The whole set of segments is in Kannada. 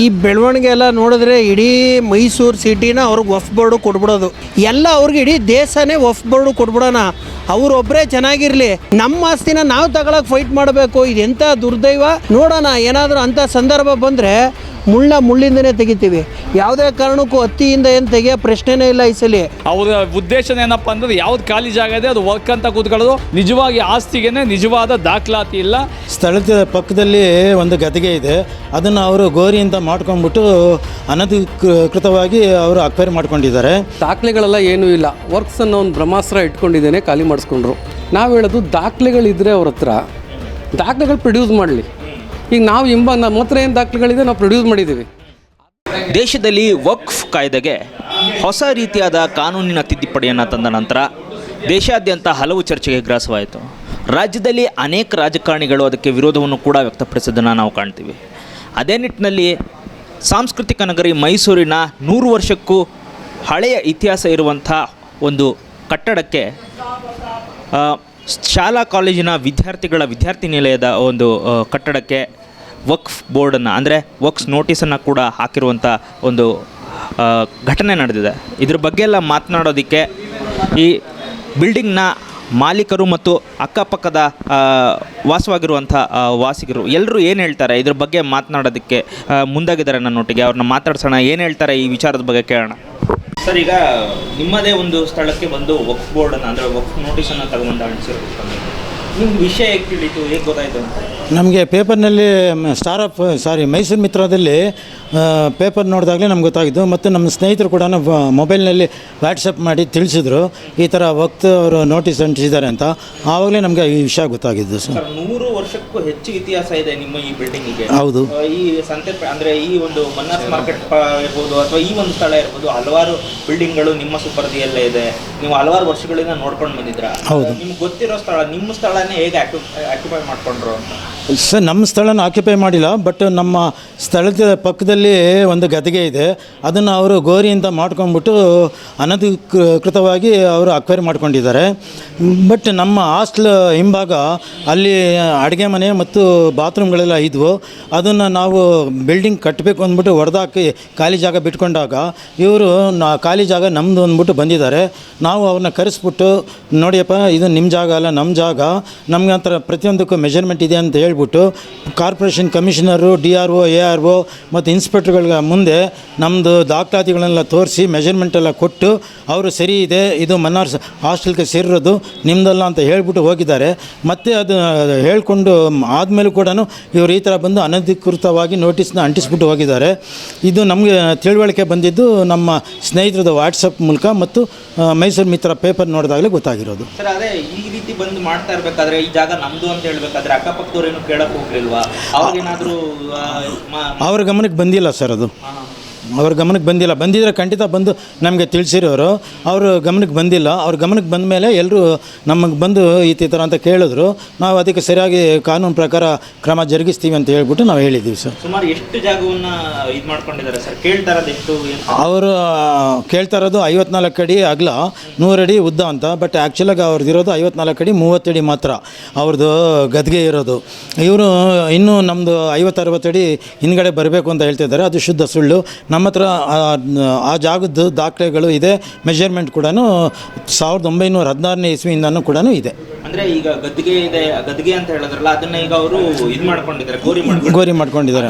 ಈ ಬೆಳವಣಿಗೆ ಎಲ್ಲ ನೋಡಿದ್ರೆ ಇಡೀ ಮೈಸೂರು ಸಿಟಿನ ಅವ್ರಿಗೆ ಒಫ್ ಬೋರ್ಡು ಕೊಟ್ಬಿಡೋದು. ಎಲ್ಲ ಅವ್ರಿಗೆ ಇಡೀ ದೇಶನೇ ವಫ್ ಬೋರ್ಡು ಕೊಟ್ಬಿಡೋಣ. ಅವರೊಬ್ಬರೇ ಚೆನ್ನಾಗಿರಲಿ. ನಮ್ಮ ಆಸ್ತಿನ ನಾವು ತಗೊಳಕ್ಕೆ ಫೈಟ್ ಮಾಡಬೇಕು. ಇದೆಂಥ ದುರ್ದೈವ? ನೋಡೋಣ ಏನಾದರೂ ಅಂಥ ಸಂದರ್ಭ ಬಂದರೆ ಮುಳ್ಳ ಮುಳ್ಳಿಂದನೇ ತೆಗಿತೀವಿ. ಯಾವುದೇ ಕಾರಣಕ್ಕೂ ಹತ್ತಿಯಿಂದ ಏನು ತೆಗಿಯೋ ಪ್ರಶ್ನೆನೇ ಇಲ್ಲ ಈ ಸಲ. ಅವರ ಉದ್ದೇಶ ಏನಪ್ಪ ಅಂದ್ರೆ ಯಾವ್ದು ಖಾಲಿ ಜಾಗ ಇದೆ ಅದು ವರ್ಕ್ ಅಂತ ಕೂತ್ಕೊಳ್ಳೋದು. ನಿಜವಾಗಿ ಆಸ್ತಿಗೆನೆ ನಿಜವಾದ ದಾಖಲಾತಿ ಇಲ್ಲ. ಸ್ಥಳದ ಪಕ್ಕದಲ್ಲಿ ಒಂದು ಗದಿಗೆ ಇದೆ. ಅದನ್ನು ಅವರು ಗೋರಿಯಿಂದ ಮಾಡ್ಕೊಂಡ್ಬಿಟ್ಟು ಅನಧಿಕೃತವಾಗಿ ಅವರು ಅಕ್ವೈರ್ ಮಾಡ್ಕೊಂಡಿದ್ದಾರೆ. ದಾಖಲೆಗಳೆಲ್ಲ ಏನೂ ಇಲ್ಲ. ವರ್ಕ್ಸ್ ಅನ್ನೋ ಒಂದು ಬ್ರಹ್ಮಾಸ್ತ್ರ ಇಟ್ಕೊಂಡಿದ್ದೇನೆ ಖಾಲಿ ಮಾಡಿಸ್ಕೊಂಡ್ರು ನಾವು ಹೇಳೋದು ದಾಖಲೆಗಳಿದ್ರೆ ಅವ್ರ ಹತ್ರ. ದಾಖಲೆಗಳು ಪ್ರೊಡ್ಯೂಸ್ ಮಾಡಲಿ. ಈಗ ನಾವು ಇಂಬ ನಮ್ಮ ಹತ್ರ ಏನು ದಾಖಲೆಗಳಿದೆ ನಾವು ಪ್ರೊಡ್ಯೂಸ್ ಮಾಡಿದ್ದೀವಿ ದೇಶದಲ್ಲಿ ವಕ್ಫ್ ಕಾಯ್ದೆಗೆ ಹೊಸ ರೀತಿಯಾದ ಕಾನೂನಿನ ತಿದ್ದುಪಡಿಯನ್ನು ತಂದ ನಂತರ ದೇಶಾದ್ಯಂತ ಹಲವು ಚರ್ಚೆಗೆ ಗ್ರಾಸವಾಯಿತು. ರಾಜ್ಯದಲ್ಲಿ ಅನೇಕ ರಾಜಕಾರಣಿಗಳು ಅದಕ್ಕೆ ವಿರೋಧವನ್ನು ಕೂಡ ವ್ಯಕ್ತಪಡಿಸೋದನ್ನು ನಾವು ಕಾಣ್ತೀವಿ. ಅದೇ ನಿಟ್ಟಿನಲ್ಲಿ ಸಾಂಸ್ಕೃತಿಕ ನಗರಿ ಮೈಸೂರಿನ ನೂರು ವರ್ಷಕ್ಕೂ ಹಳೆಯ ಇತಿಹಾಸ ಇರುವಂಥ ಒಂದು ಕಟ್ಟಡಕ್ಕೆ ಶಾಲಾ ಕಾಲೇಜಿನ ವಿದ್ಯಾರ್ಥಿಗಳ ವಿದ್ಯಾರ್ಥಿ ನಿಲಯದ ಒಂದು ಕಟ್ಟಡಕ್ಕೆ ವಕ್ಫ್ ಬೋರ್ಡನ್ನು, ಅಂದರೆ ವಕ್ಸ್ ನೋಟಿಸನ್ನು ಕೂಡ ಹಾಕಿರುವಂಥ ಒಂದು ಘಟನೆ ನಡೆದಿದೆ. ಇದ್ರ ಬಗ್ಗೆ ಎಲ್ಲ ಮಾತನಾಡೋದಕ್ಕೆ ಈ ಬಿಲ್ಡಿಂಗ್ನ ಮಾಲೀಕರು ಮತ್ತು ಅಕ್ಕಪಕ್ಕದ ವಾಸವಾಗಿರುವಂಥ ವಾಸಿಗರು ಎಲ್ಲರೂ ಏನು ಹೇಳ್ತಾರೆ? ಇದ್ರ ಬಗ್ಗೆ ಮಾತನಾಡೋದಕ್ಕೆ ಮುಂದಾಗಿದ್ದಾರೆ ನನ್ನೊಟ್ಟಿಗೆ. ಅವ್ರನ್ನ ಮಾತಾಡ್ಸೋಣ. ಏನು ಹೇಳ್ತಾರೆ? ಈ ವಿಚಾರದ ಬಗ್ಗೆ ಕೇಳೋಣ. ಸರ್, ಈಗ ನಿಮ್ಮದೇ ಒಂದು ಸ್ಥಳಕ್ಕೆ ಬಂದು ವಕ್ಫ್ ಬೋರ್ಡನ್ನು, ಅಂದರೆ ವಕ್ಫ್ ನೋಟಿಸನ್ನು ತಗೊಂಡು ಅಂಟಿಸಿರ್ಬೇಕು ನಿಮ್ಗೆ ವಿಷಯ ಹೇಗೆ ತಿಳಿತು, ಹೇಗೆ ಗೊತ್ತಾಯಿತು ಅಂತ? ನಮಗೆ ಪೇಪರ್ನಲ್ಲಿ ಸ್ಟಾರ್ ಆಫ್ ಸಾರಿ ಮೈಸೂರು ಮಿತ್ರದಲ್ಲಿ ಪೇಪರ್ ನೋಡಿದಾಗಲೇ ನಮ್ಗೆ ಗೊತ್ತಾಗಿದ್ದು ಮತ್ತು ನಮ್ಮ ಸ್ನೇಹಿತರು ಕೂಡ ಮೊಬೈಲ್ನಲ್ಲಿ ವಾಟ್ಸಪ್ ಮಾಡಿ ತಿಳಿಸಿದ್ರು ಈ ಥರ ವಕ್ತ್ ಅವರು ನೋಟಿಸ್ ಅಂಟಿಸಿದ್ದಾರೆ ಅಂತ. ಆವಾಗಲೇ ನಮಗೆ ಈ ವಿಷಯ ಗೊತ್ತಾಗಿದ್ದು ಸರ್. ನೂರು ವರ್ಷಕ್ಕೂ ಹೆಚ್ಚು ಇತಿಹಾಸ ಇದೆ ನಿಮ್ಮ ಈ ಬಿಲ್ಡಿಂಗಿಗೆ. ಹೌದು. ಈ ಸಂತೆ ಅಂದರೆ ಈ ಒಂದು ಮನ್ನಾಸ್ ಮಾರ್ಕೆಟ್ ಇರ್ಬೋದು ಅಥವಾ ಈ ಒಂದು ಸ್ಥಳ ಇರ್ಬೋದು ಹಲವಾರು ಬಿಲ್ಡಿಂಗ್ಗಳು ನಿಮ್ಮ ಸುಪರ್ದಿಯಲ್ಲೇ ಇದೆ. ನೀವು ಹಲವಾರು ವರ್ಷಗಳಿಂದ ನೋಡ್ಕೊಂಡು ಬಂದಿದ್ರ ಹೌದು. ನಿಮ್ಗೆ ಗೊತ್ತಿರೋ ಸ್ಥಳ ನಿಮ್ಮ ಸ್ಥಳನೇ ಹೇಗೆ ಆಕ್ಯುಪೈ ಮಾಡ್ಕೊಂಡ್ರು ಅಂತ? ಸರ್ ನಮ್ಮ ಸ್ಥಳನ ಆಕ್ಯುಪೈ ಮಾಡಿಲ್ಲ ಬಟ್ ನಮ್ಮ ಸ್ಥಳದ ಪಕ್ಕದಲ್ಲಿ ಒಂದು ಗದ್ದಿಗೆ ಇದೆ. ಅದನ್ನು ಅವರು ಗೋರಿಯಿಂದ ಮಾಡ್ಕೊಂಡ್ಬಿಟ್ಟು ಅನಧಿಕೃತವಾಗಿ ಅವರು ಅಕ್ವೈರ್ ಮಾಡ್ಕೊಂಡಿದ್ದಾರೆ. ಬಟ್ ನಮ್ಮ ಹಾಸ್ಟ್ಲ್ ಹಿಂಭಾಗ ಅಲ್ಲಿ ಅಡುಗೆ ಮನೆ ಮತ್ತು ಬಾತ್ರೂಮ್ಗಳೆಲ್ಲ ಇದ್ವು. ಅದನ್ನು ನಾವು ಬಿಲ್ಡಿಂಗ್ ಕಟ್ಟಬೇಕು ಅಂದ್ಬಿಟ್ಟು ಹೊಡೆದಾಕಿ ಖಾಲಿ ಜಾಗ ಬಿಟ್ಕೊಂಡಾಗ ಇವರು ನಾ ಖಾಲಿ ಜಾಗ ನಮ್ಮದು ಅಂದ್ಬಿಟ್ಟು ಬಂದಿದ್ದಾರೆ. ನಾವು ಅವ್ರನ್ನ ಕರೆಸ್ಬಿಟ್ಟು, ನೋಡಿಯಪ್ಪ, ಇದು ನಿಮ್ಮ ಜಾಗ ಅಲ್ಲ ನಮ್ಮ ಜಾಗ. ನಮ್ಗೆ ಒಂಥರ ಪ್ರತಿಯೊಂದಕ್ಕೂ ಮೆಜರ್ಮೆಂಟ್ ಇದೆ ಅಂತ ಹೇಳ್ಬಿಟ್ಟು corporation commissioner, D R O, A R O ಮತ್ತು ಇನ್ಸ್ಪೆಕ್ಟರ್ಗಳ ಮುಂದೆ ನಮ್ಮದು ದಾಖಲಾತಿಗಳನ್ನೆಲ್ಲ ತೋರಿಸಿ ಮೆಜರ್ಮೆಂಟ್ ಎಲ್ಲ ಕೊಟ್ಟು ಅವರು ಸರಿ ಇದೆ, ಇದು ಮನ್ನಾರ್ ಹಾಸ್ಟೆಲ್ಗೆ ಸೇರಿರೋದು ನಿಮ್ಮದಲ್ಲ ಅಂತ ಹೇಳ್ಬಿಟ್ಟು ಹೋಗಿದ್ದಾರೆ. ಮತ್ತು ಅದು ಹೇಳ್ಕೊಂಡು ಆದಮೇಲೂ ಕೂಡ ಇವರು ಈ ಥರ ಬಂದು ಅನಧಿಕೃತವಾಗಿ ನೋಟಿಸ್ನ ಅಂಟಿಸ್ಬಿಟ್ಟು ಹೋಗಿದ್ದಾರೆ. ಇದು ನಮಗೆ ತಿಳುವಳಿಕೆ ಬಂದಿದ್ದು ನಮ್ಮ ಸ್ನೇಹಿತರದ ವಾಟ್ಸಪ್ ಮೂಲಕ ಮತ್ತು ಮೈಸೂರು ಮಿತ್ರ ಪೇಪರ್ ನೋಡಿದಾಗಲೇ ಗೊತ್ತಾಗಿರೋದು. ಸರ್, ಅದೇ ಈ ರೀತಿ ಬಂದು ಮಾಡ್ತಾ ಇರಬೇಕಾದ್ರೆ, ಈ ಜಾಗ ನಮ್ಮದು ಅಂತ ಹೇಳಬೇಕಾದ್ರೆ, ಅಕ್ಕಪಕ್ಕದವ್ರು ಕೇಳಕ್ ಹೋಗ್ಲಿಲ್ವಾ? ಅವ್ರಿಗೇನಾದ್ರೂ ಅವ್ರ ಗಮನಕ್ಕೆ ಬಂದಿಲ್ಲ ಸರ್ ಅದು. ಅವ್ರ ಗಮನಕ್ಕೆ ಬಂದಿಲ್ಲ. ಬಂದಿದ್ರೆ ಖಂಡಿತ ಬಂದು ನಮಗೆ ತಿಳಿಸಿರೋರು. ಅವರು ಗಮನಕ್ಕೆ ಬಂದಿಲ್ಲ. ಅವ್ರ ಗಮನಕ್ಕೆ ಬಂದ ಮೇಲೆ ಎಲ್ಲರೂ ನಮಗೆ ಬಂದು ಈ ಥರ ಅಂತ ಕೇಳಿದ್ರು. ನಾವು ಅದಕ್ಕೆ ಸರಿಯಾಗಿ ಕಾನೂನು ಪ್ರಕಾರ ಕ್ರಮ ಜರುಗಿಸ್ತೀವಿ ಅಂತ ಹೇಳ್ಬಿಟ್ಟು ನಾವು ಹೇಳಿದ್ದೀವಿ ಸರ್. ಸುಮಾರು ಎಷ್ಟು ಜಾಗವನ್ನು ಇದು ಮಾಡ್ಕೊಂಡಿದ್ದಾರೆ ಸರ್? ಕೇಳ್ತಾ ಇರೋದು ಎಷ್ಟು ಏನು ಅವರು ಕೇಳ್ತಾ ಇರೋದು ಐವತ್ನಾಲ್ಕು ಅಡಿ ಅಗಲ ನೂರಡಿ ಉದ್ದ ಅಂತ. ಬಟ್ ಆ್ಯಕ್ಚುಲಾಗಿ ಅವ್ರದ್ದು ಇರೋದು ಐವತ್ನಾಲ್ಕು ಅಡಿ ಮೂವತ್ತಡಿ ಮಾತ್ರ. ಅವ್ರದ್ದು ಗದ್ಗೆ ಇರೋದು. ಇವರು ಇನ್ನೂ ನಮ್ಮದು ಐವತ್ತು ಅಡಿ ಹಿಂದ್ಗಡೆ ಬರಬೇಕು ಅಂತ ಹೇಳ್ತಿದ್ದಾರೆ. ಅದು ಶುದ್ಧ ಸುಳ್ಳು. ನಮ್ಮ ಹತ್ರ ಆ- ಜಾಗದ ದಾಖಲೆಗಳು ಇದೆ. ಮೆಜರ್ಮೆಂಟ್ ಕೂಡ ಸಾವಿರದ ಒಂಬೈನೂರ ಹದಿನಾರನೇ ಇಸ್ವಿಯಿಂದನೂ ಕೂಡ ಇದೆ. ಅಂದ್ರೆ ಈಗ ಗದ್ದಿಗೆ ಇದೆ ಗದ್ದಿಗೆ ಅಂತ ಹೇಳಿದ್ರಲ್ಲ ಅದನ್ನ ಈಗ ಅವರು ಇದು ಮಾಡ್ಕೊಂಡಿದ್ದಾರೆ ಗೋರಿ ಗೋರಿ ಮಾಡ್ಕೊಂಡಿದ್ದಾರೆ.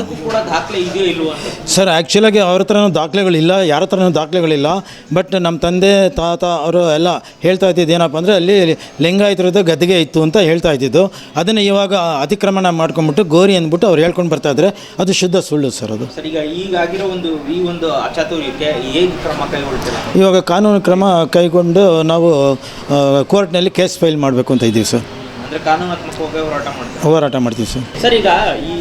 ದಾಖಲೆ ಇದೆಯೋ ಇಲ್ವೋ? ಸರ್ ಆ್ಯಕ್ಚುಲಾಗಿ ಅವ್ರ ಹತ್ರನೂ ದಾಖಲೆಗಳಿಲ್ಲ ಯಾರ ಹತ್ರನೂ ದಾಖಲೆಗಳಿಲ್ಲ. ಬಟ್ ನಮ್ಮ ತಂದೆ ತಾತ ಅವರು ಎಲ್ಲ ಹೇಳ್ತಾ ಇದ್ದಿದ್ದು ಏನಪ್ಪ ಅಂದರೆ ಅಲ್ಲಿ ಲಿಂಗಾಯತರದ್ದು ಗದ್ದಿಗೆ ಇತ್ತು ಅಂತ ಹೇಳ್ತಾ ಇದ್ದಿದ್ದು. ಅದನ್ನು ಇವಾಗ ಅತಿಕ್ರಮಣ ಮಾಡ್ಕೊಂಡ್ಬಿಟ್ಟು ಗೋರಿ ಅಂದ್ಬಿಟ್ಟು ಅವ್ರು ಹೇಳ್ಕೊಂಡು ಬರ್ತಾ ಇದ್ದಾರೆ. ಅದು ಶುದ್ಧ ಸುಳ್ಳು ಸರ್ ಅದು. ಸರ್ ಈಗ ಈಗ ಆಗಿರೋ ಒಂದು ಈ ಒಂದು ಅಚಾತುರ್ಯಕ್ಕೆ ಏನು ಕ್ರಮ ಕೈಗೊಳ್ತೀರಾ? ಇವಾಗ ಕಾನೂನು ಕ್ರಮ ಕೈಗೊಂಡು ನಾವು ಕೋರ್ಟ್ನಲ್ಲಿ ಕೇಸ್ ಫೈಲ್ ಮಾಡಬೇಕು ಅಂತ ಇದ್ದೀವಿ ಸರ್. ಅಂದರೆ ಕಾನೂನಾತ್ಮಕವಾಗಿ ಹೋರಾಟ ಮಾಡ್ತೀವಿ ಹೋರಾಟ ಮಾಡ್ತೀವಿ ಸರ್. ಸರ್ ಈಗ ಈ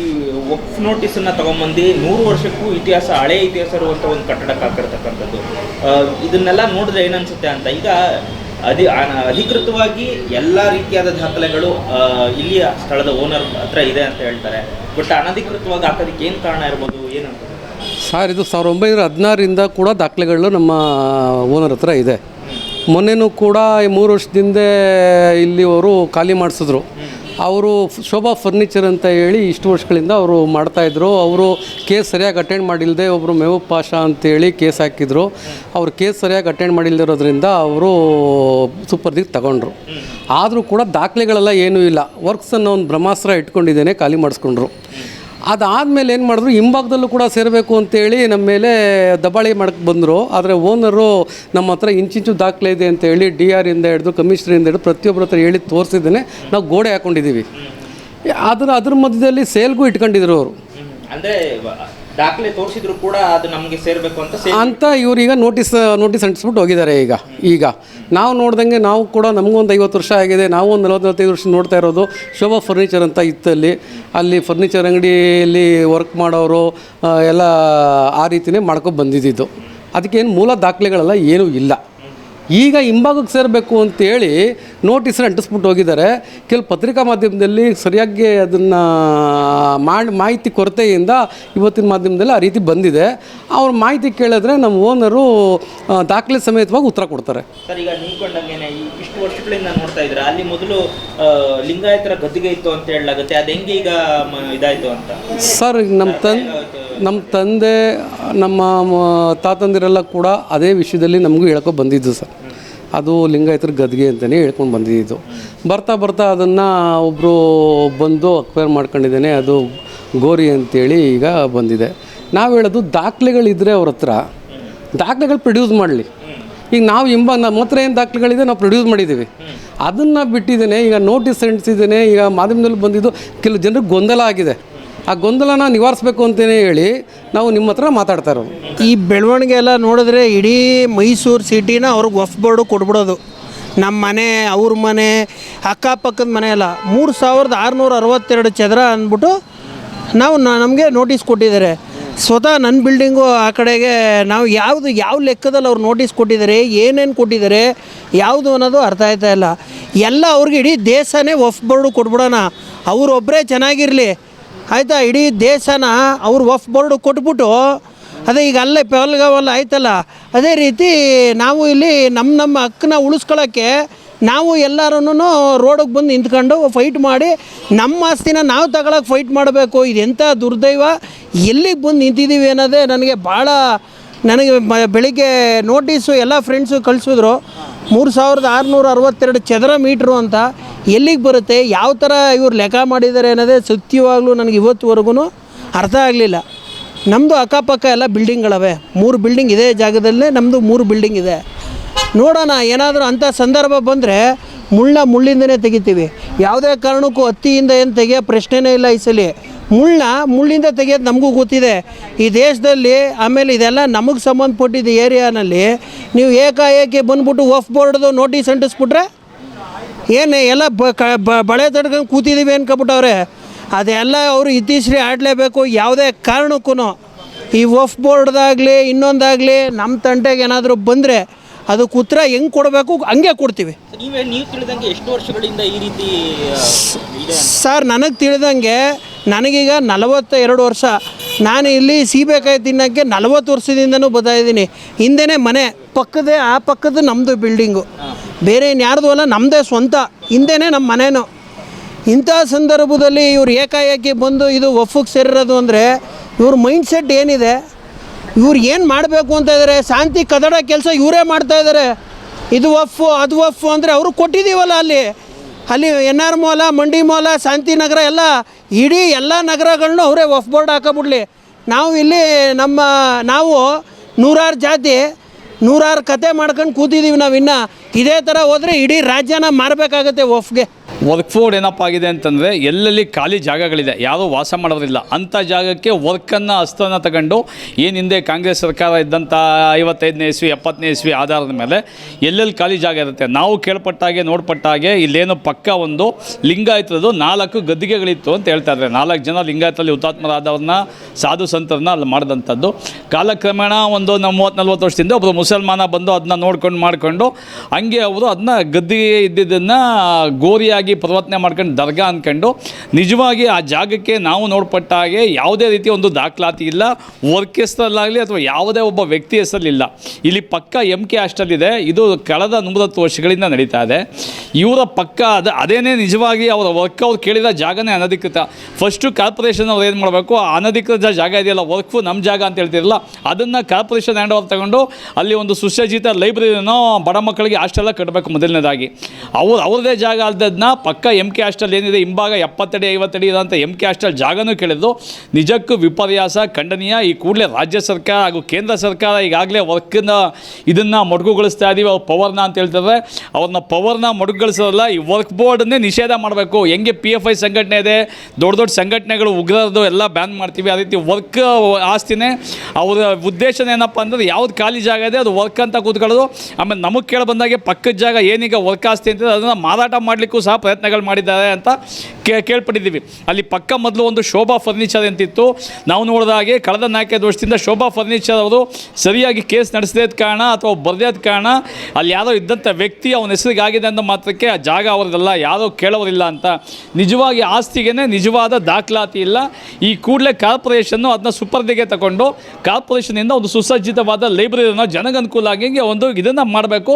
ವಕ್ಫ್ ನೋಟಿಸನ್ನು ತೊಗೊಂಬಂದು ನೂರು ವರ್ಷಕ್ಕೂ ಇತಿಹಾಸ ಹಳೆ ಇತಿಹಾಸ ಇರುವಂಥ ಒಂದು ಕಟ್ಟಡಕ್ಕೆ ಹಾಕಿರ್ತಕ್ಕಂಥದ್ದು. ಇದನ್ನೆಲ್ಲ ನೋಡಿದ್ರೆ ಏನನ್ಸುತ್ತೆ ಅಂತ ಈಗ ಅಧಿ ಅಧಿಕೃತವಾಗಿ ಎಲ್ಲ ರೀತಿಯಾದ ದಾಖಲೆಗಳು ಇಲ್ಲಿಯ ಸ್ಥಳದ ಓನರ್ ಹತ್ರ ಇದೆ ಅಂತ ಹೇಳ್ತಾರೆ. ಬಟ್ ಅನಧಿಕೃತವಾಗಿ ಹಾಕೋದಕ್ಕೆ ಏನು ಕಾರಣ ಇರ್ಬೋದು? ಏನಂತ? ಸರ್ ಇದು ಸಾವಿರದ ಒಂಬೈನೂರ ಹದಿನಾರರಿಂದ ಕೂಡ ದಾಖಲೆಗಳು ನಮ್ಮ ಓನರ್ ಹತ್ರ ಇದೆ. ಮೊನ್ನೆನೂ ಕೂಡ ಈ ಮೂರು ವರ್ಷದಿಂದ ಇಲ್ಲಿ ಅವರು ಖಾಲಿ ಮಾಡಿಸಿದ್ರು. ಅವರು ಶೋಭಾ ಫರ್ನಿಚರ್ ಅಂತ ಹೇಳಿ ಇಷ್ಟು ವರ್ಷಗಳಿಂದ ಅವರು ಮಾಡ್ತಾಯಿದ್ರು ಅವರು ಕೇಸ್ ಸರಿಯಾಗಿ ಅಟೆಂಡ್ ಮಾಡಿಲ್ಲದೆ ಒಬ್ಬರು ಮೆಹಬೂಬ್ ಪಾಷಾ ಅಂತೇಳಿ ಕೇಸ್ ಹಾಕಿದ್ರು. ಅವರು ಕೇಸ್ ಸರಿಯಾಗಿ ಅಟೆಂಡ್ ಮಾಡಿಲ್ಲದಿರೋದ್ರಿಂದ ಅವರು ಸೂಪರ್ದಿಗೆ ತಗೊಂಡ್ರು. ಆದರೂ ಕೂಡ ದಾಖಲೆಗಳೆಲ್ಲ ಏನೂ ಇಲ್ಲ. ವರ್ಕ್ಸ್ ಅನ್ನೋ ಒಂದು ಬ್ರಹ್ಮಾಸ್ತ್ರ ಇಟ್ಕೊಂಡಿದ್ದೇನೆ, ಖಾಲಿ ಮಾಡಿಸ್ಕೊಂಡ್ರು. ಅದಾದಮೇಲೆ ಏನು ಮಾಡಿದ್ರು, ಹಿಂಭಾಗದಲ್ಲೂ ಕೂಡ ಸೇರಬೇಕು ಅಂತೇಳಿ ನಮ್ಮ ಮೇಲೆ ದಬ್ಬಾಳಿ ಮಾಡಕ್ಕೆ ಬಂದರು. ಆದರೆ ಓನರು ನಮ್ಮ ಹತ್ರ ಇಂಚಿಂಚು ದಾಖಲೆ ಇದೆ ಅಂತ ಹೇಳಿ ಡಿ ಇಂದ ಹಿಡಿದು ಕಮಿಷನರಿಂದ ಹಿಡಿದು ಪ್ರತಿಯೊಬ್ಬರ ಹತ್ರ ಹೇಳಿ ತೋರಿಸಿದ್ದೇನೆ. ನಾವು ಗೋಡೆ ಹಾಕ್ಕೊಂಡಿದ್ದೀವಿ ಅದರ ಅದ್ರ ಮಧ್ಯದಲ್ಲಿ ಸೇಲ್ಗೂ ಇಟ್ಕೊಂಡಿದ್ರು ಅವರು. ಅಂದ್ರೆ ದಾಖಲೆ ತೋರಿಸಿದ್ರು ಕೂಡ ಅದು ನಮಗೆ ಸೇರಬೇಕು ಅಂತ ಅಂತ ಇವ್ರೀಗ ನೋಟಿಸ್ ನೋಟಿಸ್ ಅಂಟಿಸ್ಬಿಟ್ಟು ಹೋಗಿದ್ದಾರೆ ಈಗ ಈಗ. ನಾವು ನೋಡ್ದಂಗೆ ನಾವು ಕೂಡ ನಮಗೊಂದು ಐವತ್ತು ವರ್ಷ ಆಗಿದೆ, ನಾವು ಒಂದು ನಲವತ್ತು ನಲವತ್ತೈದು ವರ್ಷ ನೋಡ್ತಾ ಇರೋದು ಶೋಭಾ ಫರ್ನಿಚರ್ ಅಂತ ಇತ್ತಲ್ಲಿ. ಅಲ್ಲಿ ಫರ್ನಿಚರ್ ಅಂಗಡಿಯಲ್ಲಿ ವರ್ಕ್ ಮಾಡೋರು ಎಲ್ಲ ಆ ರೀತಿನೇ ಮಾಡ್ಕೊಂಡು ಬಂದಿದ್ದಿದ್ದು ಅದಕ್ಕೇನು ಮೂಲ ದಾಖಲೆಗಳೆಲ್ಲ ಏನೂ ಇಲ್ಲ. ಈಗ ಹಿಂಭಾಗಕ್ಕೆ ಸೇರಬೇಕು ಅಂತೇಳಿ ನೋಟಿಸ್ನ ಅಂಟಿಸ್ಬಿಟ್ಟು ಹೋಗಿದ್ದಾರೆ. ಕೆಲವು ಪತ್ರಿಕಾ ಮಾಧ್ಯಮದಲ್ಲಿ ಸರಿಯಾಗಿ ಅದನ್ನು ಮಾಡಿ ಮಾಹಿತಿ ಕೊರತೆಯಿಂದ ಇವತ್ತಿನ ಮಾಧ್ಯಮದಲ್ಲಿ ಆ ರೀತಿ ಬಂದಿದೆ. ಅವ್ರ ಮಾಹಿತಿ ಕೇಳಿದ್ರೆ ನಮ್ಮ ಓನರು ದಾಖಲೆ ಸಮೇತವಾಗಿ ಉತ್ತರ ಕೊಡ್ತಾರೆ. ಸರ್ ಈಗ ನೀವು ಇಷ್ಟು ವರ್ಷಗಳಿಂದ ನೋಡ್ತಾ ಇದ್ರೆ ಅಲ್ಲಿ ಮೊದಲು ಲಿಂಗಾಯತರ ಗದ್ದಿಗೆ ಇತ್ತು ಅಂತ ಹೇಳಲಾಗುತ್ತೆ. ಅದು ಹೆಂಗೆ ಈಗ ಇದಾಯಿತು ಅಂತ? ಸರ್ ನಮ್ಮ ತನ್ ನಮ್ಮ ತಂದೆ ನಮ್ಮ ತಾತಂದಿರೆಲ್ಲ ಕೂಡ ಅದೇ ವಿಷಯದಲ್ಲಿ ನಮಗೂ ಹೇಳ್ಕೊ ಬಂದಿದ್ದು ಸರ್. ಅದು ಲಿಂಗಾಯತರ ಗದ್ಗೆ ಅಂತಲೇ ಹೇಳ್ಕೊಂಡು ಬಂದಿದ್ದು. ಬರ್ತಾ ಬರ್ತಾ ಅದನ್ನು ಒಬ್ಬರು ಬಂದು ಅಕ್ವೈರ್ ಮಾಡ್ಕೊಂಡಿದ್ದೇನೆ, ಅದು ಗೋರಿ ಅಂತೇಳಿ ಈಗ ಬಂದಿದೆ. ನಾವು ಹೇಳೋದು ದಾಖಲೆಗಳಿದ್ದರೆ ಅವ್ರ ಹತ್ರ. ದಾಖಲೆಗಳು ಪ್ರೊಡ್ಯೂಸ್ ಮಾಡಲಿ. ಈಗ ನಾವು ಇಂಬ ನಮ್ಮ ಹತ್ರ ಏನು ದಾಖಲೆಗಳಿದೆ ನಾವು ಪ್ರೊಡ್ಯೂಸ್ ಮಾಡಿದ್ದೀವಿ. ಅದನ್ನು ಬಿಟ್ಟಿದ್ದೇನೆ, ಈಗ ನೋಟಿಸ್ ಅಂಟಿಸಿದ್ದೇನೆ ಈಗ ಮಾಧ್ಯಮದಲ್ಲಿ ಬಂದಿದ್ದು ಕೆಲವು ಜನರಿಗೆ ಗೊಂದಲ ಆಗಿದೆ. ಆ ಗೊಂದಲನ ನಿವಾರಿಸಬೇಕು ಅಂತಲೇ ಹೇಳಿ ನಾವು ನಿಮ್ಮ ಹತ್ರ ಮಾತಾಡ್ತಾ ಇರೋದು. ಈ ಬೆಳವಣಿಗೆ ಎಲ್ಲ ನೋಡಿದ್ರೆ ಇಡೀ ಮೈಸೂರು ಸಿಟಿನ ಅವ್ರಿಗೆ ವಫ್ ಬೋರ್ಡು ಕೊಟ್ಬಿಡೋದು. ನಮ್ಮ ಮನೆ, ಅವ್ರ ಮನೆ, ಅಕ್ಕಪಕ್ಕದ ಮನೆ ಎಲ್ಲ. ಮೂರು ಸಾವಿರದ ಆರುನೂರ ಅರವತ್ತೆರಡು ಚದರ ಅಂದ್ಬಿಟ್ಟು ನಾವು ನಮಗೆ ನೋಟಿಸ್ ಕೊಟ್ಟಿದ್ದಾರೆ. ಸ್ವತಃ ನನ್ನ ಬಿಲ್ಡಿಂಗು ಆ ಕಡೆಗೆ ನಾವು ಯಾವುದು, ಯಾವ ಲೆಕ್ಕದಲ್ಲಿ ಅವ್ರು ನೋಟಿಸ್ ಕೊಟ್ಟಿದ್ದಾರೆ, ಏನೇನು ಕೊಟ್ಟಿದ್ದಾರೆ, ಯಾವುದು ಅನ್ನೋದು ಅರ್ಥ ಆಯ್ತಾ ಇಲ್ಲ. ಎಲ್ಲ ಅವ್ರಿಗೆ ಇಡೀ ದೇಶನೇ ವಫ್ ಬೋರ್ಡು ಕೊಟ್ಬಿಡೋಣ. ಅವರೊಬ್ಬರೇ ಚೆನ್ನಾಗಿರಲಿ. ಆಯಿತಾ? ಇಡೀ ದೇಶನ ಅವ್ರು ವಫ್ ಬೋರ್ಡ್ ಕೊಟ್ಬಿಟ್ಟು ಅದೇ ಈಗ ಅಲ್ಲೇ ಪೆವಲ್ಗಾವಲ್ಲ ಆಯ್ತಲ್ಲ? ಅದೇ ರೀತಿ ನಾವು ಇಲ್ಲಿ ನಮ್ಮ ನಮ್ಮ ಹಕ್ಕನ್ನ ಉಳಿಸ್ಕೊಳ್ಳೋಕ್ಕೆ ನಾವು ಎಲ್ಲರೂ ರೋಡಿಗೆ ಬಂದು ನಿಂತ್ಕೊಂಡು ಫೈಟ್ ಮಾಡಿ ನಮ್ಮ ಆಸ್ತಿನ ನಾವು ತಗೊಳಕ್ಕೆ ಫೈಟ್ ಮಾಡಬೇಕು. ಇದೆಂಥ ದುರ್ದೈವ. ಎಲ್ಲಿಗೆ ಬಂದು ನಿಂತಿದ್ದೀವಿ ಅನ್ನೋದೇ ನನಗೆ ಭಾಳ ನನಗೆ ಬೆಳಿಗ್ಗೆ ನೋಟಿಸು ಎಲ್ಲ ಫ್ರೆಂಡ್ಸು ಕಳಿಸಿದ್ರು. ಮೂರು ಸಾವಿರದ ಆರುನೂರ ಅರವತ್ತೆರಡು ಚದರ ಮೀಟ್ರು ಅಂತ. ಎಲ್ಲಿಗೆ ಬರುತ್ತೆ, ಯಾವ ಥರ ಇವ್ರು ಲೆಕ್ಕ ಮಾಡಿದ್ದಾರೆ ಅನ್ನೋದೇ ಸತ್ಯವಾಗ್ಲೂ ನನಗೆ ಇವತ್ತುವರೆಗೂ ಅರ್ಥ ಆಗಲಿಲ್ಲ. ನಮ್ಮದು ಅಕ್ಕಪಕ್ಕ ಎಲ್ಲ ಬಿಲ್ಡಿಂಗ್ಗಳವೆ. ಮೂರು ಬಿಲ್ಡಿಂಗ್ ಇದೇ ಜಾಗದಲ್ಲೇ ನಮ್ಮದು ಮೂರು ಬಿಲ್ಡಿಂಗ್ ಇದೆ. ನೋಡೋಣ, ಏನಾದರೂ ಅಂಥ ಸಂದರ್ಭ ಬಂದರೆ ಮುಳ್ಳ ಮುಳ್ಳಿಂದನೇ ತೆಗಿತೀವಿ. ಯಾವುದೇ ಕಾರಣಕ್ಕೂ ಹತ್ತಿಯಿಂದ ಏನು ತೆಗೆಯೋ ಪ್ರಶ್ನೆನೇ ಇಲ್ಲ ಈ ಸಲ. ಮುಳ್ಳ ಮುಳ್ಳಿಂದ ತೆಗಿಯೋದು ನಮಗೂ ಗೊತ್ತಿದೆ. ಈ ದೇಶದಲ್ಲಿ ಆಮೇಲೆ ಇದೆಲ್ಲ ನಮಗೆ ಸಂಬಂಧಪಟ್ಟಿದ್ದ ಏರಿಯಾನಲ್ಲಿ ನೀವು ಏಕಾಏಕಿ ಬಂದ್ಬಿಟ್ಟು ವಫ್ ಬೋರ್ಡ್ದು ನೋಟಿಸ್ ಅಂಟಿಸ್ಬಿಟ್ರೆ ಏನು ಎಲ್ಲ ಬ ಕ ಬ- ಬಳೆ ತಡ್ಕೊಂಡು ಕೂತಿದ್ದೀವಿ ಅನ್ಕೊಬಿಟ್ಟವ್ರೆ. ಅದೆಲ್ಲ ಅವರು ಇತ್ತೀಚೆಗೆ ಆಡಲೇಬೇಕು ಯಾವುದೇ ಕಾರಣಕ್ಕೂ ಈ ಒಫ್ ಬೋರ್ಡ್ದಾಗಲಿ ಇನ್ನೊಂದಾಗಲಿ ನಮ್ಮ ತಂಟೆಗೆ ಏನಾದರೂ ಬಂದರೆ ಅದಕ್ಕೆ ಉತ್ತರ ಹೆಂಗೆ ಕೊಡಬೇಕು ಹಂಗೆ ಕೊಡ್ತೀವಿ. ನೀವೇ ನೀವು ತಿಳಿದಂಗೆ ಎಷ್ಟು ವರ್ಷಗಳಿಂದ ಈ ರೀತಿ ಸರ್ ನನಗೆ ತಿಳಿದಂಗೆ ನನಗೀಗ ನಲವತ್ತ ಎರಡು ವರ್ಷ. ನಾನು ಇಲ್ಲಿ ಸೀಬೆಕಾಯಿ ತಿನ್ನೋಕ್ಕೆ ನಲವತ್ತು ವರ್ಷದಿಂದನೂ ಬರ್ತಾಯಿದ್ದೀನಿ ಹಿಂದೆನೇ ಮನೆ ಪಕ್ಕದೇ ಆ ಪಕ್ಕದ ನಮ್ಮದು ಬಿಲ್ಡಿಂಗು. ಬೇರೆ ಇನ್ಯಾರ್ದು ಅಲ್ಲ ನಮ್ಮದೇ ಸ್ವಂತ, ಹಿಂದೆನೇ ನಮ್ಮ ಮನೇನು. ಇಂಥ ಸಂದರ್ಭದಲ್ಲಿ ಇವ್ರು ಏಕಾಏಕಿ ಬಂದು ಇದು ಒಫಕ್ಕೆ ಸೇರಿರೋದು ಅಂದರೆ ಇವ್ರ ಮೈಂಡ್ಸೆಟ್ ಏನಿದೆ? ಇವ್ರು ಏನು ಮಾಡಬೇಕು ಅಂತ ಇದ್ದಾರೆ ಶಾಂತಿ ಕದಡ ಕೆಲಸ ಇವರೇ ಮಾಡ್ತಾ ಇದ್ದಾರೆ ಇದು ವಫು ಅದು ವಫು ಅಂದರೆ ಅವರು ಕೊಟ್ಟಿದ್ದೀವಲ್ಲ ಅಲ್ಲಿ. ಅಲ್ಲಿ ಎನ್ ಆರ್ ಮೋಲ, ಮಂಡಿ ಮೋಲ ಶಾಂತಿನಗರ ಎಲ್ಲ, ಇಡೀ ಎಲ್ಲ ನಗರಗಳನ್ನೂ ಅವರೇ ಒಫ್ ಬೋರ್ಡ್ ಹಾಕೋಬಿಡ್ಲಿ. ನಾವು ಇಲ್ಲಿ ನಮ್ಮ, ನಾವು ನೂರಾರು ಜಾತಿ ನೂರಾರು ಕತೆ ಮಾಡ್ಕೊಂಡು ಕೂತಿದ್ದೀವಿ ನಾವು ಇನ್ನು ಇದೇ ಥರ ಹೋದರೆ ಇಡೀ ರಾಜ್ಯನ ಮಾರಬೇಕಾಗತ್ತೆ ವಫ್ಗೆ ವರ್ಕ್ ಫೋರ್ಡ್ ಏನಪ್ಪ ಆಗಿದೆ ಅಂತಂದರೆ ಎಲ್ಲೆಲ್ಲಿ ಖಾಲಿ ಜಾಗಗಳಿದೆ, ಯಾರೂ ವಾಸ ಮಾಡೋದಿಲ್ಲ ಅಂಥ ಜಾಗಕ್ಕೆ ವರ್ಕನ್ನು ಹಸ್ತನ ತಗೊಂಡು ಏನು ಹಿಂದೆ ಕಾಂಗ್ರೆಸ್ ಸರ್ಕಾರ ಇದ್ದಂಥ ಐವತ್ತೈದನೇ ಇಸ್ವಿ, ಎಪ್ಪತ್ತನೇ ಇಸ್ವಿ ಆಧಾರದ ಮೇಲೆ ಎಲ್ಲೆಲ್ಲಿ ಖಾಲಿ ಜಾಗ ಇರುತ್ತೆ? ನಾವು ಕೇಳ್ಪಟ್ಟಾಗೆ ನೋಡ್ಪಟ್ಟಾಗೆ ಇಲ್ಲೇನು ಪಕ್ಕ ಒಂದು ಲಿಂಗಾಯತದ್ದು ನಾಲ್ಕು ಗದ್ದಿಗೆಗಳಿತ್ತು ಅಂತ ಹೇಳ್ತಾ ಇದ್ದಾರೆ. ನಾಲ್ಕು ಜನ ಲಿಂಗಾಯತಲ್ಲಿ ಹುತಾತ್ಮರಾದವ್ರನ್ನ, ಸಾಧು ಸಂತರನ್ನ ಅಲ್ಲಿ ಮಾಡಿದಂಥದ್ದು. ಕಾಲಕ್ರಮೇಣ ಒಂದು ನಮ್ಮ ಮೂವತ್ತು ನಲ್ವತ್ತು ವರ್ಷದಿಂದ ಒಬ್ಬರು ಮುಸಲ್ಮಾನ ಬಂದು ಅದನ್ನ ನೋಡ್ಕೊಂಡು ಮಾಡಿಕೊಂಡು ಹಂಗೆ ಅವರು ಅದನ್ನ ಗದ್ದಿಗೆ ಇದ್ದಿದ್ದನ್ನು ಗೋರಿಯಾಗಿ ಚೆನ್ನಾಗಿ ಪರಿವರ್ತನೆ ಮಾಡ್ಕೊಂಡು ದರ್ಗಾ ಅಂದ್ಕೊಂಡು ನಿಜವಾಗಿ ಆ ಜಾಗಕ್ಕೆ ನಾವು ನೋಡ್ಪಟ್ಟ ಹಾಗೆ ಯಾವುದೇ ರೀತಿ ಒಂದು ದಾಖಲಾತಿ ಇಲ್ಲ. ವರ್ಕ್ ಹೆಸರಲ್ಲಾಗಲಿ ಅಥವಾ ಯಾವುದೇ ಒಬ್ಬ ವ್ಯಕ್ತಿ ಹೆಸರಲ್ಲಿಲ್ಲ. ಇಲ್ಲಿ ಪಕ್ಕ ಎಂ ಕೆ ಹಾಸ್ಟೆಲ್ ಇದೆ. ಇದು ಕಳೆದ ನೂರತ್ತು ವರ್ಷಗಳಿಂದ ನಡೀತಾ ಇದೆ. ಇವರ ಪಕ್ಕ ಅದು ಅದೇನೇ ನಿಜವಾಗಿ ಅವರ ವರ್ಕ್ ಅವ್ರು ಕೇಳಿದ ಜಾಗನೇ ಅನಧಿಕೃತ. ಫಸ್ಟು ಕಾರ್ಪೊರೇಷನ್ ಅವ್ರು ಏನು ಮಾಡಬೇಕು? ಆ ಅನಧಿಕೃತ ಜಾಗ ಇದೆಯಲ್ಲ ವರ್ಕು ನಮ್ಮ ಜಾಗ ಅಂತ ಹೇಳ್ತಿರಲ್ಲ, ಅದನ್ನು ಕಾರ್ಪೊರೇಷನ್ ಹ್ಯಾಂಡ್ ಓವರ್ ತಗೊಂಡು ಅಲ್ಲಿ ಒಂದು ಸುಸಜ್ಜಿತ ಲೈಬ್ರರಿನೋ ಬಡ ಮಕ್ಕಳಿಗೆ ಹಾಸ್ಟೆಲ್ಲ ಕಟ್ಟಬೇಕು ಮೊದಲನೇದಾಗಿ. ಅವ್ರು ಅವ್ರದೇ ಜಾಗ ಅಲ್ದದನ್ನ ಪಕ್ಕ ಎಂ ಕೆ ಹಾಸ್ಟೆಲ್ ಏನಿದೆ, ಹಿಂಭಾಗ ಎಪ್ಪತ್ತಡಿ, ಐವತ್ತಡಿ ಅಂತ ಎಂ ಕೆ ಹಾಸ್ಟೆಲ್ ಜಾಗನೂ ಕೇಳಿದ್ದು. ನಿಜಕ್ಕೂ ವಿಪರ್ಯಾಸ, ಖಂಡನೀಯ. ಈ ಕೂಡಲೇ ರಾಜ್ಯ ಸರ್ಕಾರ ಹಾಗೂ ಕೇಂದ್ರ ಸರ್ಕಾರ ಈಗಾಗಲೇ ವರ್ಕನ್ನ ಇದನ್ನು ಮೊಟಕುಗೊಳಿಸ್ತಾ ಇದ್ದೀವಿ ಅವ್ರ ಪವರ್ನ ಅಂತ ಹೇಳ್ತಾರೆ ಅವ್ರನ್ನ ಪವರ್ನ ಮೊಟಕುಗೊಳಿಸೋದಲ್ಲ ಈ ವರ್ಕ್ ಬೋರ್ಡನ್ನೇ ನಿಷೇಧ ಮಾಡಬೇಕು. ಹೆಂಗೆ ಪಿ ಎಫ್ ಐ ಸಂಘಟನೆ ಇದೆ, ದೊಡ್ಡ ದೊಡ್ಡ ಸಂಘಟನೆಗಳು ಉಗ್ರರದು ಎಲ್ಲ ಬ್ಯಾನ್ ಮಾಡ್ತೀವಿ. ಅದೇ ರೀತಿ ವರ್ಕ್ ಆಸ್ತಿನೇ. ಅವರ ಉದ್ದೇಶ ಏನಪ್ಪ ಅಂದರೆ, ಯಾವ್ದು ಖಾಲಿ ಜಾಗ ಇದೆ, ಅದು ವರ್ಕ್ ಅಂತ ಕೂತ್ಕೊಳ್ಳೋದು. ಆಮೇಲೆ ನಮಗೆ ಕೇಳಿ ಬಂದಾಗೆ ಪಕ್ಕದ ಜಾಗ ಏನೀಗ ವರ್ಕ್ ಆಸ್ತಿ ಅಂತ ಅದನ್ನು ಮಾರಾಟ ಮಾಡಲಿಕ್ಕೂ ಸಹ ಪ್ರಯತ್ನಗಳು ಮಾಡಿದ್ದಾರೆ ಅಂತ ಕೇಳ್ಪಟ್ಟಿದ್ದೀವಿ. ಅಲ್ಲಿ ಪಕ್ಕ ಮೊದಲು ಒಂದು ಶೋಭಾ ಫರ್ನಿಚರ್ ಅಂತಿತ್ತು. ನಾವು ನೋಡಿದ ಹಾಗೆ ಕಳೆದ ನಾಲ್ಕೈದು ವರ್ಷದಿಂದ ಶೋಭಾ ಫರ್ನಿಚರ್ ಅವರು ಸರಿಯಾಗಿ ಕೇಸ್ ನಡೆಸದೇದ ಕಾರಣ ಅಥವಾ ಬರೆದ ಕಾರಣ ಅಲ್ಲಿ ಯಾರೋ ಇದ್ದಂಥ ವ್ಯಕ್ತಿ ಅವನ ಹೆಸರಿಗೆ ಆಗಿದೆ ಅನ್ನೋ ಮಾತ್ರಕ್ಕೆ ಆ ಜಾಗ ಅವರದಲ್ಲ, ಯಾರೋ ಕೇಳೋರಿಲ್ಲ ಅಂತ. ನಿಜವಾಗಿ ಆಸ್ತಿಗೆ ನಿಜವಾದ ದಾಖಲಾತಿ ಇಲ್ಲ. ಈ ಕೂಡಲೇ ಕಾರ್ಪೊರೇಷನ್ನು ಅದನ್ನ ಸುಪರ್ದಿಗೆ ತಗೊಂಡು ಕಾರ್ಪೊರೇಷನಿಂದ ಒಂದು ಸುಸಜ್ಜಿತವಾದ ಲೈಬ್ರರಿನ ಜನಗನುಕೂಲ ಆಗಿ ಒಂದು ಇದನ್ನು ಮಾಡಬೇಕು.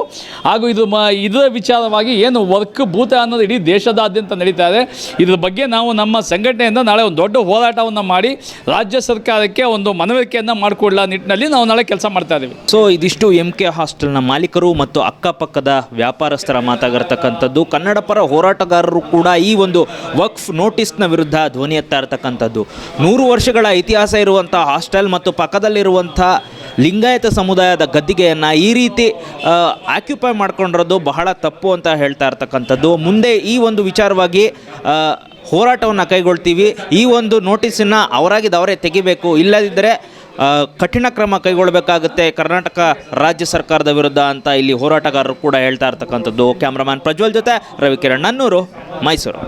ಹಾಗೂ ಇದು ಇದರ ವಿಚಾರವಾಗಿ ಏನು ವರ್ಕ್ ಭೂತ ಅನ್ನೋದು ಇಡೀ ದೇಶದಾದ್ಯಂತ ನಡೀತಾ ಇದೆ. ಇದ್ರ ಬಗ್ಗೆ ನಾವು ನಮ್ಮ ಸಂಘಟನೆಯಿಂದ ನಾಳೆ ಒಂದು ದೊಡ್ಡ ಹೋರಾಟವನ್ನು ಮಾಡಿ ರಾಜ್ಯ ಸರ್ಕಾರಕ್ಕೆ ಒಂದು ಮನವರಿಕೆಯನ್ನು ಮಾಡಿಕೊಡ್ಲ ನಿಟ್ಟಿನಲ್ಲಿ ನಾವು ನಾಳೆ ಕೆಲಸ ಮಾಡ್ತಾ ಇದ್ದೀವಿ ಸೊ ಇದಿಷ್ಟು ಎಂ ಕೆ ಹಾಸ್ಟೆಲ್ನ ಮಾಲೀಕರು ಮತ್ತು ಅಕ್ಕಪಕ್ಕದ ವ್ಯಾಪಾರಸ್ಥರ ಮಾತಾಗಿರ್ತಕ್ಕಂಥದ್ದು ಕನ್ನಡ ಪರ ಹೋರಾಟಗಾರರು ಕೂಡ ಈ ಒಂದು ವಕ್ಫ್ ನೋಟಿಸ್ನ ವಿರುದ್ಧ ಧ್ವನಿ ಎತ್ತಾ ಇರತಕ್ಕಂಥದ್ದು ನೂರು ವರ್ಷಗಳ ಇತಿಹಾಸ ಇರುವಂಥ ಹಾಸ್ಟೆಲ್ ಮತ್ತು ಪಕ್ಕದಲ್ಲಿರುವಂಥ ಲಿಂಗಾಯತ ಸಮುದಾಯದ ಗದ್ದಿಗೆಯನ್ನು ಈ ರೀತಿ ಆಕ್ಯುಪೈ ಮಾಡ್ಕೊಂಡಿರೋದು ಬಹಳ ತಪ್ಪು ಅಂತ ಹೇಳ್ತಾ ಇರ್ತಕ್ಕಂಥದ್ದು. ಮುಂದೆ ಈ ಒಂದು ವಿಚಾರವಾಗಿ ಹೋರಾಟವನ್ನು ಕೈಗೊಳ್ತೀವಿ. ಈ ಒಂದು ನೋಟಿಸನ್ನು ಅವರಾಗಿದ್ದು ಅವರೇ ತೆಗಿಬೇಕು. ಇಲ್ಲದಿದ್ದರೆ ಕಠಿಣ ಕ್ರಮ ಕೈಗೊಳ್ಳಬೇಕಾಗುತ್ತೆ ಕರ್ನಾಟಕ ರಾಜ್ಯ ಸರ್ಕಾರದ ವಿರುದ್ಧ ಅಂತ ಇಲ್ಲಿ ಹೋರಾಟಗಾರರು ಕೂಡ ಹೇಳ್ತಾ ಇರ್ತಕ್ಕಂಥದ್ದು. ಕ್ಯಾಮ್ರಾಮ್ಯಾನ್ ಪ್ರಜ್ವಲ್ ಜೊತೆ ರವಿಕಿರಣ್ ನನ್ನೂರು, ಮೈಸೂರು.